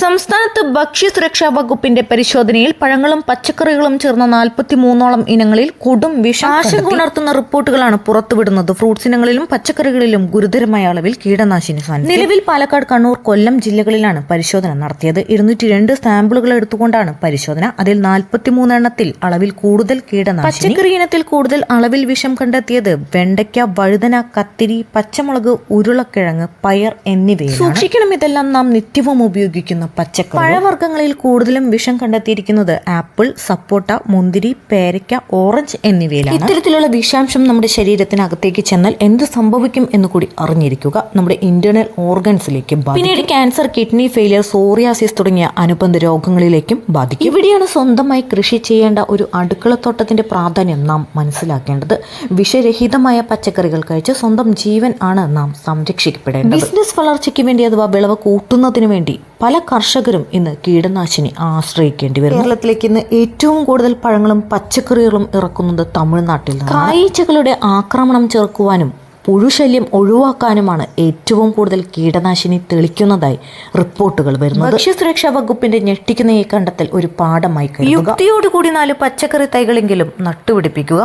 സംസ്ഥാനത്ത് ഭക്ഷ്യസുരക്ഷാ വകുപ്പിന്റെ പരിശോധനയിൽ പഴങ്ങളും പച്ചക്കറികളും ചേർന്ന നാൽപ്പത്തി മൂന്നോളം ഇനങ്ങളിൽ കൊടും വിഷം ആശങ്ക ഉണർത്തുന്ന റിപ്പോർട്ടുകളാണ് പുറത്തുവിടുന്നത്. ഫ്രൂട്ട്സ് ഇനങ്ങളിലും പച്ചക്കറികളിലും ഗുരുതരമായ അളവിൽ കീടനാശിനി സാന്നിധ്യം നിലവിൽ പാലക്കാട് കണ്ണൂർ കൊല്ലം ജില്ലകളിലാണ് പരിശോധന നടത്തിയത്. ഇരുന്നൂറ്റി രണ്ട് സാമ്പിളുകൾ എടുത്തുകൊണ്ടാണ് പരിശോധന. അതിൽ നാൽപ്പത്തിമൂന്ന് എണ്ണത്തിൽ അളവിൽ കൂടുതൽ കീടനാശിനി. പച്ചക്കറി ഇനത്തിൽ കൂടുതൽ അളവിൽ വിഷം കണ്ടെത്തിയത് വെണ്ടയ്ക്ക വഴുതന കത്തിരി പച്ചമുളക് ഉരുളക്കിഴങ്ങ് പയർ എന്നിവയാണ് സൂക്ഷിക്കണം. ഇതെല്ലാം നാം നിത്യവും ഉപയോഗിക്കുന്ന. പച്ചക്കറി പഴവർഗങ്ങളിൽ കൂടുതലും വിഷം കണ്ടെത്തിയിരിക്കുന്നത് ആപ്പിൾ സപ്പോട്ട മുന്തിരി പേരയ്ക്ക ഓറഞ്ച് എന്നിവയിലാണ്. ഇത്തരത്തിലുള്ള വിഷാംശം നമ്മുടെ ശരീരത്തിനകത്തേക്ക് ചെന്നാൽ എന്ത് സംഭവിക്കും എന്ന് കൂടി അറിഞ്ഞിരിക്കുക. നമ്മുടെ ഇന്റേണൽ ഓർഗൻസിലേക്ക് പിന്നീട് ക്യാൻസർ കിഡ്നി ഫെയിലിയർ സോറിയാസിസ് തുടങ്ങിയ അനുബന്ധ രോഗങ്ങളിലേക്കും ബാധിക്കും. ഇവിടെയാണ് സ്വന്തമായി കൃഷി ചെയ്യേണ്ട ഒരു അടുക്കളത്തോട്ടത്തിന്റെ പ്രാധാന്യം നാം മനസ്സിലാക്കേണ്ടത്. വിഷരഹിതമായ പച്ചക്കറികൾ കഴിച്ച് സ്വന്തം ജീവൻ ആണ് നാം സംരക്ഷിക്കപ്പെടേണ്ടത്. ബിസിനസ് വളർച്ചയ്ക്ക് വേണ്ടി അഥവാ വിളവ് കൂട്ടുന്നതിന് വേണ്ടി പല കർഷകരും ഇന്ന് കീടനാശിനി ആശ്രയിക്കേണ്ടി വരും കേരളത്തിലേക്ക് ഇന്ന് ഏറ്റവും കൂടുതൽ പഴങ്ങളും പച്ചക്കറികളും ഇറക്കുന്നത് തമിഴ്നാട്ടിൽ കാഴ്ചകളുടെ ആക്രമണം ചെറുക്കുവാനും പുഴുശല്യം ഒഴിവാക്കാനുമാണ് ഏറ്റവും കൂടുതൽ കീടനാശിനി തെളിക്കുന്നതായി റിപ്പോർട്ടുകൾ വരുന്നത്. ഭക്ഷ്യസുരക്ഷാ വകുപ്പിന്റെ ഞെട്ടിക്കുന്ന ഈ കണ്ടെത്തൽ ഒരു പാഠമായി യുക്തിയോടുകൂടി നാല് പച്ചക്കറി തൈകളെങ്കിലും നട്ടുപിടിപ്പിക്കുക.